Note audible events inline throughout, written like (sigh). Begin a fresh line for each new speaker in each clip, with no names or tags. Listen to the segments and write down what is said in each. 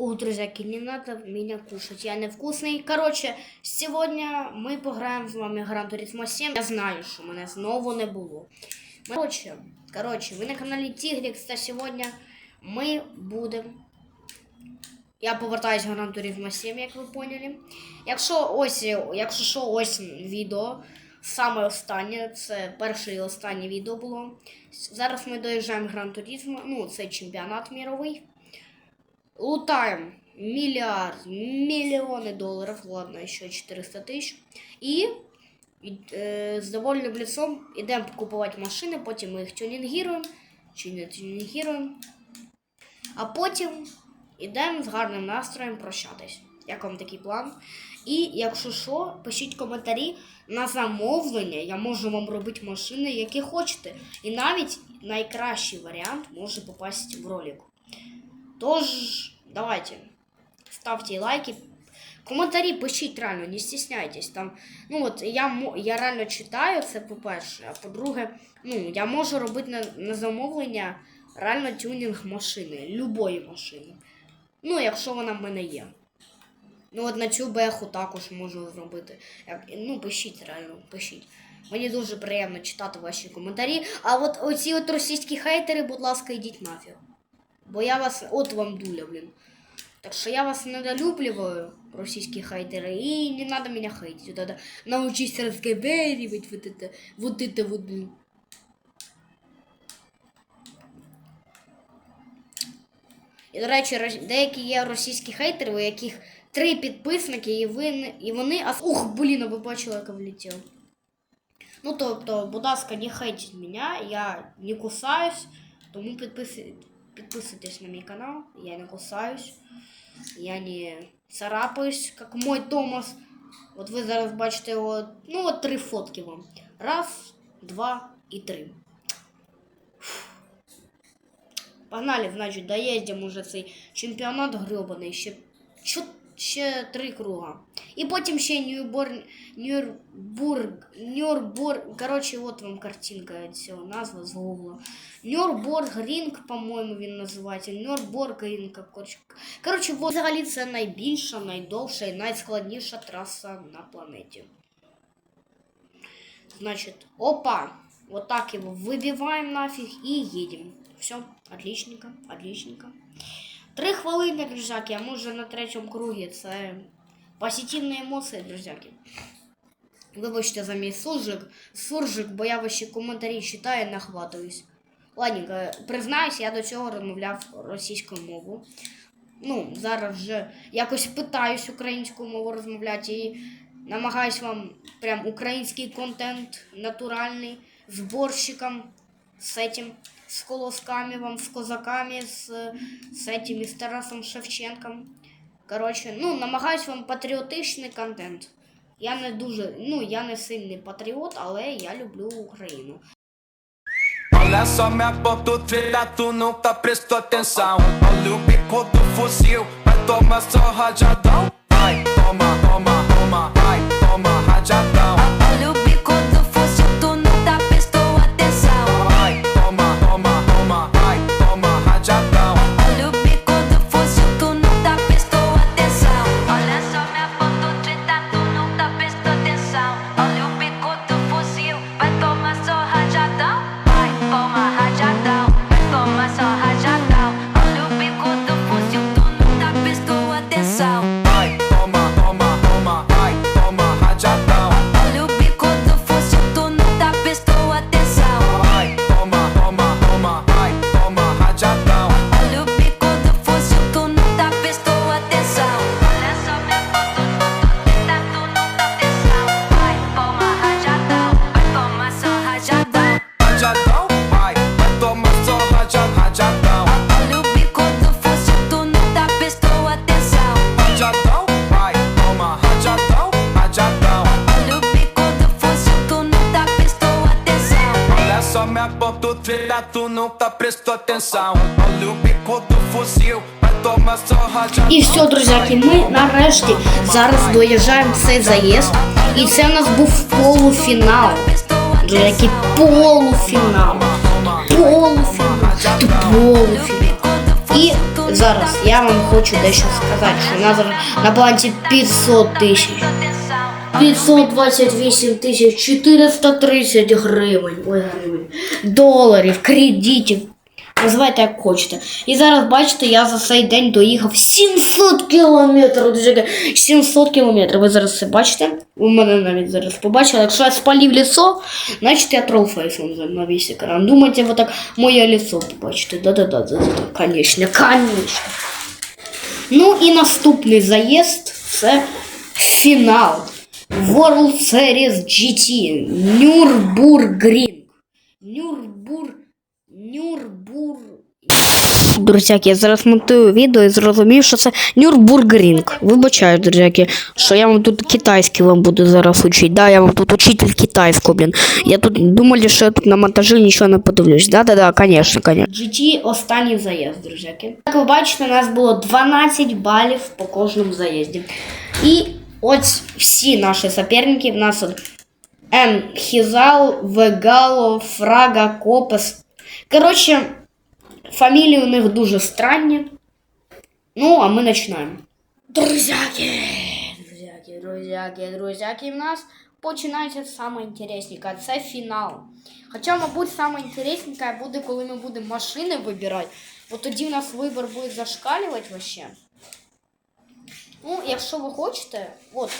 Ух, друзьяки, не надо меня кушать, я невкусний. Короче, сегодня ми пограємо з вами Гран Туризмо 7. Я знаю, що мене знову не було. Короче, короче, ви на каналі Тігрікс, та сьогодні ми будемо. Я повертаюсь в Гран Туризмо 7, як ви поняли. Якщо ось, якщо що, ось відео, саме останнє, це перше і останнє відео було. Зараз ми доїжджаємо Гран Туризмо, ну, це чемпіонат міровий. Лутаем миллиард, миллионы долларов, ладно, еще 400 тысяч. І е, з довольним лицом йдемо купувати машини, потім ми їх тюнінгіруємо, чи не тюнінгіруємо. А потім йдемо з гарним настроєм прощатись. Як вам такий план? І якщо що, пишіть коментарі на замовлення. Я можу вам робити машини, які хочете. І навіть найкращий варіант може попасти в ролик. Тож, давайте, ставьте лайки. Коментарі пишіть реально, не стесняйтесь. Там, ну от я, я реально читаю це по-перше, а по-друге, ну, я можу робити на, на замовлення реально тюнінг машини, любої машини. Ну, якщо вона в мене є. Ну, от на цю беху також можу зробити. Як, ну, пишіть реально, пишіть. Мені дуже приємно читати ваші коментарі. А от оці от російські хейтери, будь ласка, йдіть нафіг. Бо я вас, от вам дуля, блин. Так что я вас недолюбливаю, российские хейтеры, и не надо меня хейтить. Вот это, научись разговаривать, вот это, вот это вот, блин. І, до речі, рос- деякі є російські хейтери, у яких три підписники, і, ви, не- і вони... ас- Ух, блін, а ви бачили, як я влетів. Ну, тобто, будь ласка, не хейтіть мене, я не кусаюсь, тому підписуйтесь, підписуйтесь на мій канал, я не кусаюсь, я не царапаюсь, як мой Томас. От ви зараз бачите, от, ну от три фотки вам. Раз, два і три. Погнали, значить, доїздимо уже цей чемпіонат гребаний, ще, ще три круга. І потім ще Нюрбург, Нюрбург, Нюрбург, коротше, от вам картинка цього назва з гугла. Нюрбургрінг, по-моєму, він називається. Нюрбургрінг, коротше. Коротше, от взагалі це найбільша, найдовша і найскладніша траса на планеті. Значит, опа, вот так его выбиваем нафиг и едем. Все, отличненько, отличненько. Три хвилини, друзяки, а може на третьому кругі. Це позитивні емоції, друзяки. Вибачте за мій суржик, суржик, бо я ваші коментарі читаю нахватуюсь. Ладненько, признаюсь, я до цього розмовляв російською мовою. Ну, зараз вже якось питаюсь українською мовою розмовляти і намагаюсь вам прям український контент натуральний, з борщиком, з этим, з колосками вам, з козаками, з, з этим, з Тарасом Шевченком. Коротше, ну, намагаюсь вам патріотичний контент. Я не дуже, ну, я не сильний патріот, але я люблю Україну.
Olha só minha treta, tu nunca prestou atenção. Olha o bico do fuzil, vai tomar só rajadão. Vai, toma, toma,
tu
nunca prestou atenção. Olha o bico do fuzil.
І все, друзяки, ми нарешті зараз доїжджаємо цей заїзд. І це у нас був полуфінал. Друзяки, полуфінал. Полуфінал. Це полуфінал. І зараз я вам хочу дещо сказати, що у нас на балансі 500 тисяч. 528 тисяч 430 гривень. Ой, гривень. Доларів, кредитів. Називайте як хочете. І зараз, бачите, я за цей день доїхав 700 кілометрів. Друзі, 700 кілометрів. Ви зараз це бачите? У мене навіть зараз побачили. Якщо я спалив лісо, значить я тролфейсом на весь екран. Думаєте, ви так моє лісо побачите. Да-да-да, да-да-да, конечно, конечно. Ну і наступний заїзд це фінал. World Series GT Нюрбургрінг. Нюрбур... Нюрбур... Друзяки, я зараз монтую відео і зрозумів, що це Нюрбургрінг. Вибачаю, друзяки, що я вам тут китайський вам буду зараз учити. Да, я вам тут учитель китайського, блін. Я тут думали, що я тут на монтажі нічого не подивлюсь. Да-да-да, конечно, конечно. GT останній заїзд, друзяки. Як ви бачите, у нас було 12 балів по кожному заїзді. І ось всі наші суперники в нас от М. Хізал, Вегало, Фрага, Копес. Коротше, фамілії у них дуже странні. Ну, а ми починаємо. Друзяки, друзяки, друзяки, друзяки, в нас починається саме інтересненьке, це фінал. Хоча, мабуть, саме інтересненьке буде, коли ми будемо машини вибирати, бо тоді в нас вибір буде зашкалювати вообще. Ну, якщо ви хочете, от,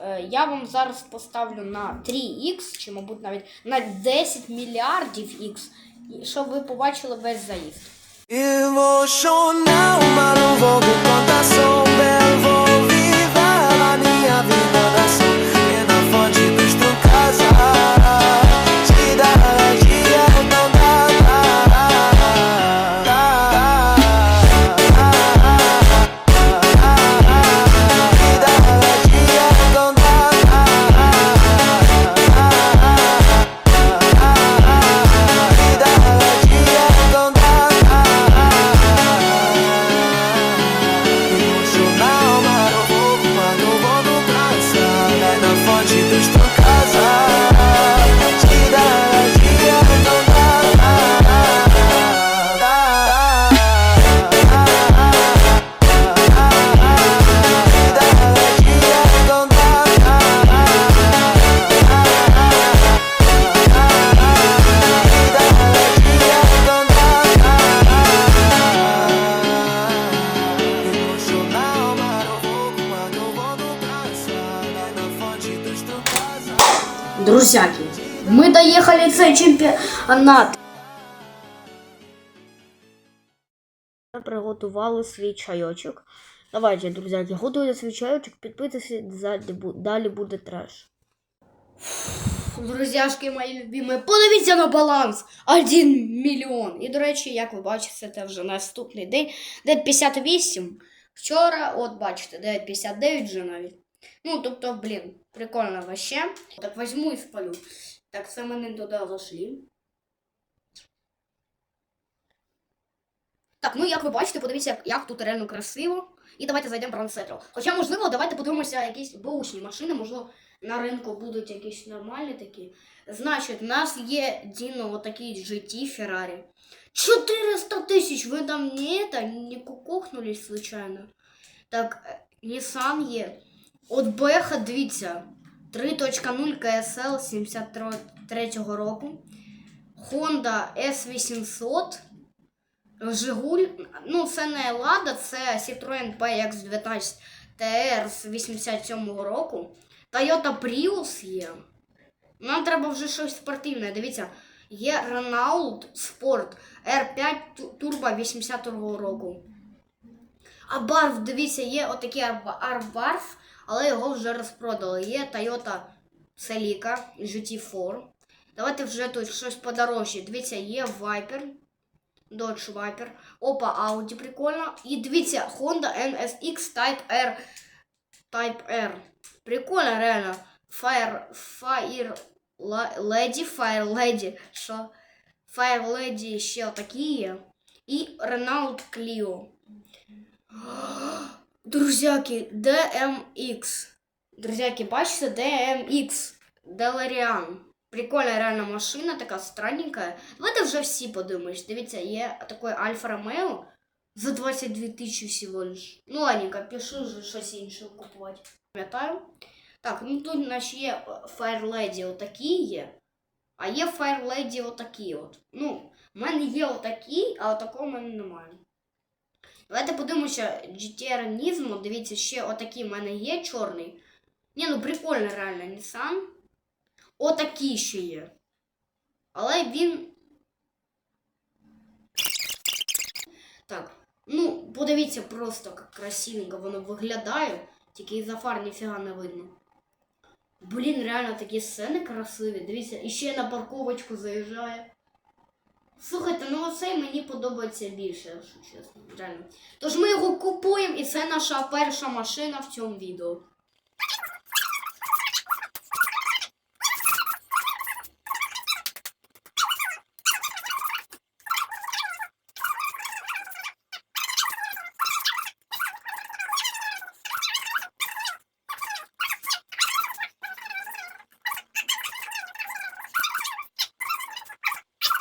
е, я вам зараз поставлю на 3х, чи, мабуть, навіть на 10 мільярдів х, щоб ви побачили весь заїзд.
Emocional, mas não vou com
доїхали цей чемпіонат. Приготували свій чайочок. Давайте, друзяки, готуйте свій чайочок, підписуйтесь, далі буде треш. Друзяшки мої любимі, подивіться на баланс! 1 мільйон. І, до речі, як ви бачите, це вже наступний день. 9.58. Вчора, от бачите, 9.59 вже навіть. Ну, тобто, блін, прикольно вообще. Так возьму і спалю. Так, це мене туди зайшли. Так, ну як ви бачите, подивіться, як, тут реально красиво. І давайте зайдемо в Брансетро. Хоча, можливо, давайте подивимося якісь бушні машини, можливо, на ринку будуть якісь нормальні такі. Значить, у нас є Діно отакий GT Ferrari. 400 тисяч! Ви там не, это, не кукухнулись случайно. Так, е, Nissan є. От Беха, дивіться, 3.0 KSL 73 року. Honda S800. Жигуль. Ну, це не Лада, це Citroen PX19 TR з 87 року. Toyota Prius є. Нам треба вже щось спортивне. Дивіться, є Renault Sport R5 Ту- Turbo 82 року. А барв, дивіться, є отакий арба- арбарф, але його вже розпродали. Є Toyota Celica GT4. Давайте вже тут щось подорожче. Дивіться, є Viper, Dodge Viper. Опа, Audi прикольно. І дивіться, Honda NSX Type R. Type R. Прикольно, реально. Fire, Fire Lady, Fire Lady. Що? Fire Lady ще такі є. І Renault Clio. (gasps) Друзяки, DMX. Друзяки, бачите, DMX. DeLorean. Прикольна реально машина, така странненька. Давайте вже всі подивимось. Дивіться, є такий Альфа Ромео За 22 тисячі всього лиш. Ну, ладненько, пишу вже щось інше купувати. Пам'ятаю. Так, ну тут у нас є Fire Lady отакі є. А є Fire Lady отакі от. Ну, в мене є отакі, а отакого в мене немає. Давайте подивимося GTR Nismo. Дивіться, ще отакий в мене є чорний. Ні, ну прикольно реально Nissan. Отакий ще є. Але він. Так. Ну, подивіться просто, як красивенько воно виглядає. Тільки із-за фар ніфіга не видно. Блін, реально такі сцени красиві. Дивіться, і ще на парковочку заїжджає. Слухайте, ну оцей мені подобається більше, якщо чесно. Реально. Тож ми його купуємо, і це наша перша машина в цьому відео.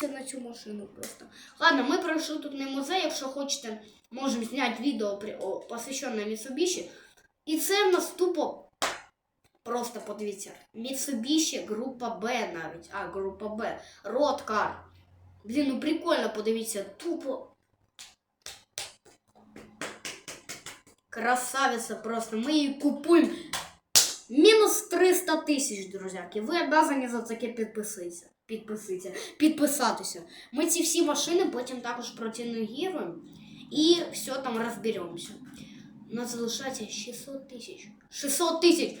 Це на цю машину просто. Ладно, ми пройшли тут не музей. Якщо хочете, можемо зняти відео посвящене Mitsubishi. І це в нас тупо. Просто подивіться. Mitsubishi група Б навіть. А, група Б. Родкар. Блін, ну прикольно, подивіться, тупо. Красавиця просто. Ми її купуємо. Мінус 300 тисяч, друзяки. Ви обязані за таке підписатися. Підписатися. Підписатися. Ми ці всі машини потім також протинагіруємо і все там розберемося. У нас залишається 600 тисяч. 600 тисяч!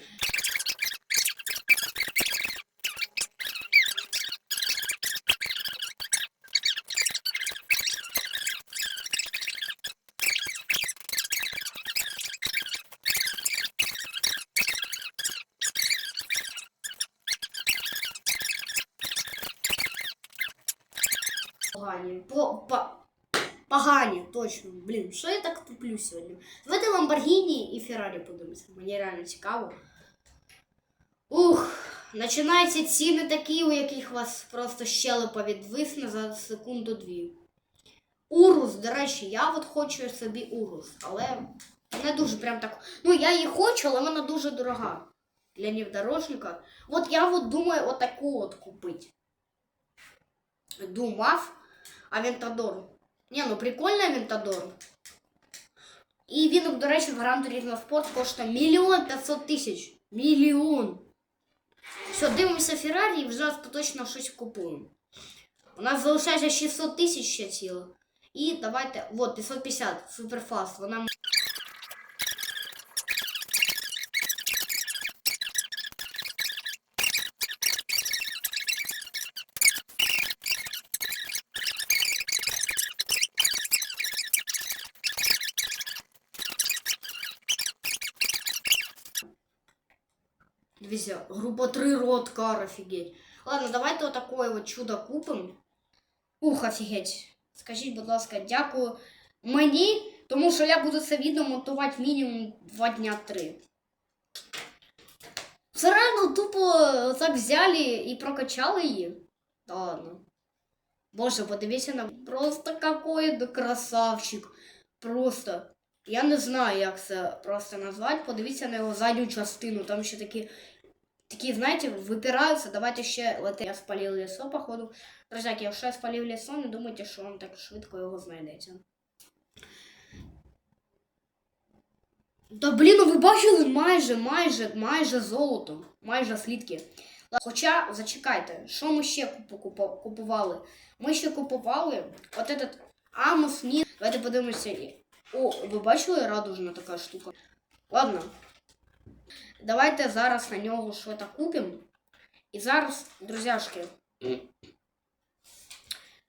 Погані. По, по, погані, точно. Блін, що я так туплю сьогодні? Давайте Lamborghini і Ferrari подивимося. Мені реально цікаво. Ух, починаються ціни такі, у яких вас просто щелепа відвисне за секунду-дві. Урус, до речі, я от хочу собі урус, але не дуже прям так. Ну, я її хочу, але вона дуже дорога для невдорожника. От я от думаю отаку от купити. Думав, Авентадор. Ні, ну прикольний Авентадор. І він, до речі, в Гран Туризмо Спорт коштує мільйон 500 тисяч. Мільйон. Все, дивимося Феррарі і вже точно щось купуємо. У нас залишається 600 тисяч ще ціло. І давайте, вот, 550, суперфаст. Вона м- Дивіться, група 3 родкар, офігеть. Ладно, давайте отакое от чудо купимо. Ух, офігеть. Скажіть, будь ласка, дякую мені, тому що я буду це відео монтувати мінімум 2 дня 3. Це реально тупо так взяли і прокачали її. Та ладно. Боже, подивіться на просто какой да красавчик. Просто. Я не знаю, як це просто назвати. Подивіться на його задню частину. Там ще такі, такі знаєте, випираються. Давайте ще лети. Я спалив лісо, походу. Друзяки, якщо я спалив лісо, не думайте, що вам так швидко його знайдеться. Та блін, ну ви бачили майже, майже, майже золото, майже слідки. Хоча, зачекайте, що ми ще купу- купу- купували? Ми ще купували от этот Амос Ні. Давайте подивимося. О, ви бачили радужна така штука? Ладно. Давайте зараз на нього щось купимо. І зараз, друзяшки,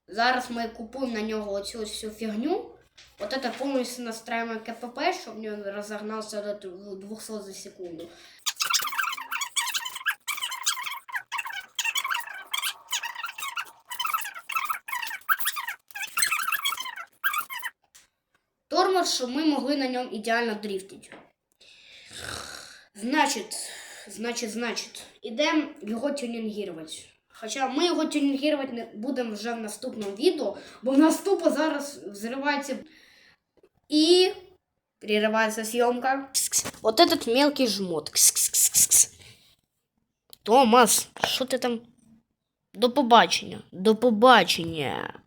зараз ми купуємо на нього оцю всю фігню. Вот это полностью настраиваем КПП, чтобы он разогнался до 200 за секунду. Тормоз, щоб ми могли на ньому ідеально дрифтити. Значить, значить, значить, ідемо його тюнінгувати. Хоча ми його тюнінгувати не будемо вже в наступному відео, бо в нас тупо зараз взривається И прерывается съемка. Кс-кс. Вот этот мелкий жмот. Кс-кс-кс-кс. Томас, що ти там? До побачення. До побачення.